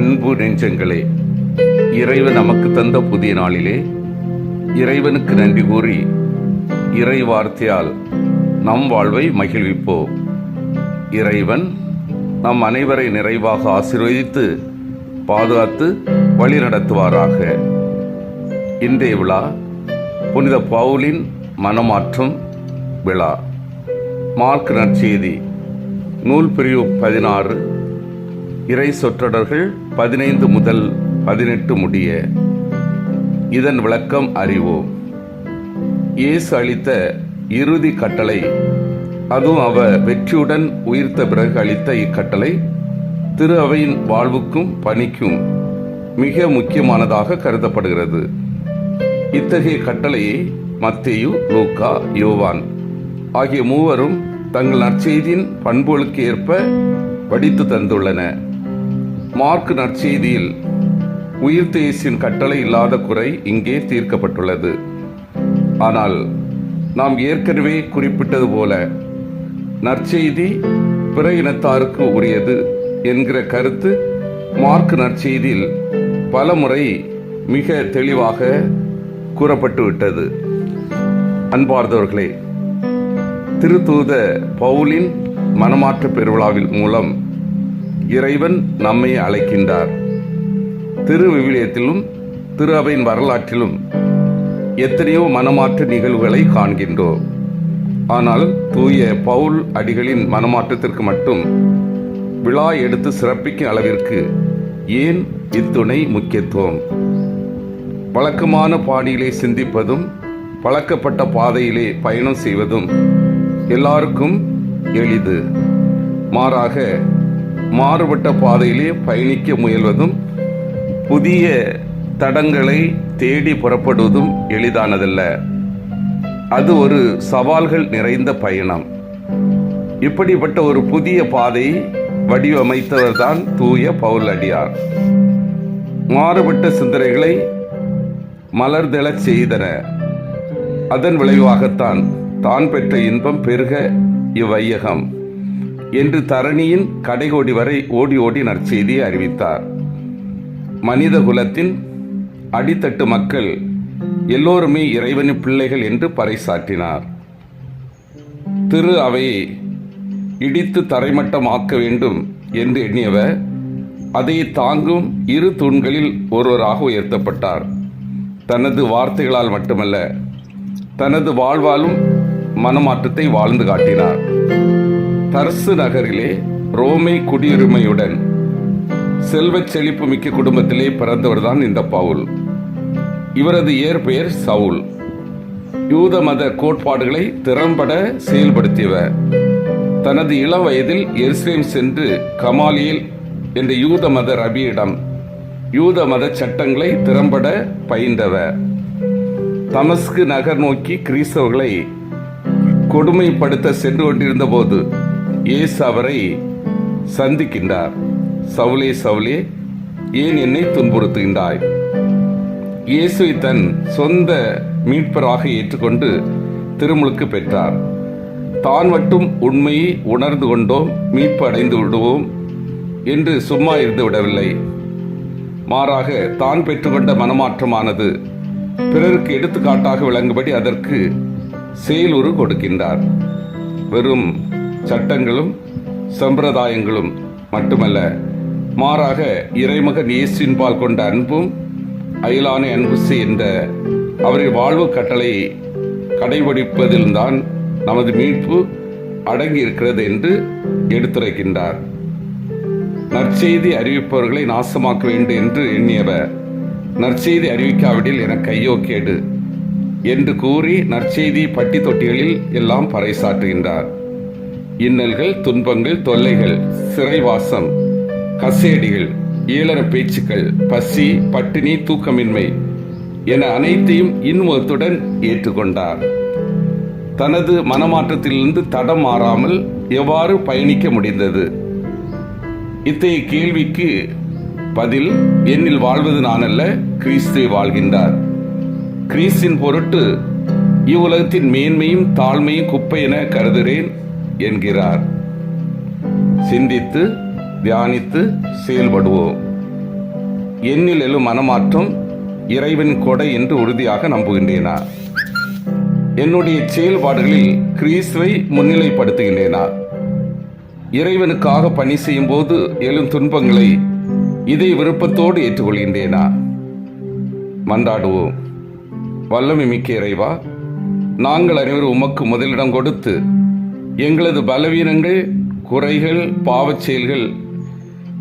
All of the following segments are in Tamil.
அன்பு நெஞ்சங்களே இறைவன் நமக்கு தந்த புதிய நாளிலே இறைவனுக்கு நன்றி கூறி இறை வார்த்தையால் நம் வாழ்வை மகிழ்விப்போம். இறைவன் நம் அனைவரை நிறைவாக ஆசீர்வதித்து பாதுகாத்து வழி நடத்துவாராக இன்றைய விழா புனித பவுலின் மனமாற்றம் விழா. மார்க் நற்செய்தி நூல் பிரிவு பதினாறு இறை சொற்றொடர்கள் பதினைந்து முதல் பதினெட்டு முடிய இதன் விளக்கம் அறிவோம். இயேசு அளித்த இறுதி கட்டளை அதுவும் அவர் வெற்றியுடன் உயிர்த்த பிறகு அளித்த இக்கட்டளை திரு அவையின் வாழ்வுக்கும் பணிக்கும் மிக முக்கியமானதாக கருதப்படுகிறது. இத்தகைய கட்டளையை மத்தேயு லூக்கா யோவான் ஆகிய மூவரும் தங்கள் நற்செய்தியின் பண்புகளுக்கு ஏற்ப வடித்து தந்துள்ளன. மார்க் நற்செய்தியில் உயிர் தேசியின் கட்டளை இல்லாத குறை இங்கே தீர்க்கப்பட்டுள்ளது. ஆனால் நாம் ஏற்கனவே குறிப்பிட்டது போல நற்செய்தி பிற இனத்தாருக்கு உரியது என்கிற கருத்து மார்க் நற்செய்தியில் பல முறை மிக தெளிவாக கூறப்பட்டுவிட்டது. அன்பார்ந்தவர்களே திருத்தூத பவுலின் மனமாற்ற பெருவிழாவில் மூலம் இறைவன் நம்மை அழைக்கின்றார். திரு விவிலியத்திலும் திரு அவையின் வரலாற்றிலும் எத்தனையோ மனமாற்ற நிகழ்வுகளை காண்கின்றோம். ஆனால் தூய பவுல் அடிகளின் மனமாற்றத்திற்கு மட்டும் விழா எடுத்து சிறப்பிக்கும் அளவிற்கு ஏன் இத்துணை முக்கியத்துவம்? வழக்கமான பாணியிலே சிந்திப்பதும் பழக்கப்பட்ட பாதையிலே பயணம் செய்வதும் எல்லாருக்கும் எளிது. மாறாக மாறுபட்ட பாதையிலே பயணிக்க முயல்வதும் புதிய தடங்களை தேடி புறப்படுவதும் எளிதானதல்ல. அது ஒரு சவால்கள் நிறைந்த பயணம். இப்படிப்பட்ட ஒரு புதிய பாதை வடிவமைத்தவர்தான் தூய பவுல் அடியார். மாறுபட்ட சிந்தனைகளை மலர்தெழச் செய்தன. அதன் விளைவாகத்தான் தான் பெற்ற இன்பம் பெருக இவ்வையகம். என்று தரணியின் கடைகோடி வரை ஓடி ஓடி நற்செய்தியை அறிவித்தார். மனித குலத்தின் அடித்தட்டு மக்கள் எல்லோருமே இறைவனின் பிள்ளைகள் என்று பறைசாற்றினார். திரு அவையை இடித்து தரைமட்டமாக்க வேண்டும் என்று எண்ணியவர் அதை தாங்கும் இரு தூண்களில் ஒருவராக உயர்த்தப்பட்டார். தனது வார்த்தைகளால் மட்டுமல்ல தனது வாழ்வாலும் மனமாற்றத்தை வாழ்ந்து காட்டினார். தர்சு நகரிலே ரோமை குடியுரிமையுடன் செல்வச் செழிப்பு மிக்க குடும்பத்திலே பிறந்தவர்தான் இந்த பவுல். இவரது இயற்பெயர் சவுல். யூத மத கோட்பாடுகளை திறம்பட செயல்படுத்தியவர். தனது இளம் வயதில் எருசலேம் சென்று கமாலியல் என்ற யூத மத ரபியிடம் யூத மத சட்டங்களை திறம்பட பயின்றவர். தமஸ்கு நகர் நோக்கி கிறிஸ்தவர்களை கொடுமைப்படுத்த சென்று கொண்டிருந்த போது இயேசு அவரை சந்திக்கின்றார். சவுலே சவுலே ஏன் என்னை துன்புறுத்துகின்றாய்? இயேசுவை தன் சொந்த மீட்பராக ஏற்றுக்கொண்டு திருமுழுக்கு பெற்றார். தான் மட்டும் உண்மையை உணர்ந்து கொண்டோம் மீட்பு அடைந்து விடுவோம் என்று சும்மா இருந்து விடவில்லை. மாறாக தான் பெற்றுக்கொண்ட மனமாற்றமானது பிறருக்கு எடுத்துக்காட்டாக விளங்கும்படி அதற்கு செயலுறு கொடுக்கின்றார். வெறும் சட்டங்களும் சம்பிரதாயங்களும் மட்டுமல்ல மாறாக இறைமகன் இயேசுவின்பால் கொண்ட அன்பும் அயலான அன்பு என்ற அவரின் வாழ்வு கட்டளை கடைபிடிப்பதில்தான் நமது மீட்பு அடங்கி இருக்கிறது என்று எடுத்துரைக்கின்றார். நற்செய்தி அறிவிப்பவர்களை நாசமாக்க வேண்டும் என்று எண்ணியவர் நற்செய்தி அறிவிக்காவிடில் என கையோ கேடு என்று கூறி நற்செய்தி பட்டி தொட்டிகளில் எல்லாம் பறைசாற்றுகின்றார். இன்னல்கள் துன்பங்கள் தொல்லைகள் சிறைவாசம் கசேடிகள் ஈழர பேச்சுக்கள் பசி பட்டினி தூக்கமின்மை என அனைத்தையும் இன்முகத்துடன் ஏற்றுக்கொண்டார். தனது மனமாற்றத்திலிருந்து தடம் மாறாமல் எவ்வாறு பயணிக்க முடிந்தது? இத்தகைய கேள்விக்கு பதில் என்னில் வாழ்வது நானல்ல கிறிஸ்துவை வாழ்கின்றார். கிறிஸ்தின் பொருட்டு இவ்வுலகத்தின் மேன்மையும் தாழ்மையும் குப்பை என கருதுகிறேன். என்கிறார். சிந்தித்து தியானித்து செயல்படுவோம். எண்ணில் எழும் மனமாற்றம் இறைவன் கொடை என்று உறுதியாக நம்புகின்றேனா? என்னுடைய செயல்பாடுகளில் கிறிஸ்துவை முன்னிலைப்படுத்துகின்றேனா? இறைவனுக்காக பணி செய்யும் போது எழும் துன்பங்களை இதை விருப்பத்தோடு ஏற்றுக்கொள்கின்றேனா? மன்றாடுவோம். வல்லமை மிக்க இறைவா நாங்கள் அனைவரும் உமக்கு முதலிடம் கொடுத்து எங்களது பலவீனங்கள் குறைகள் பாவச் செயல்கள்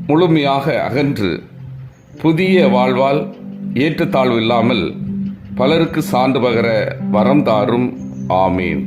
முழுமையாக அகன்று புதிய வாழ்வால் ஏற்றத்தாழ்வு இல்லாமல் பலருக்கு சான்று பகர வரம் தாரும். ஆமீன்.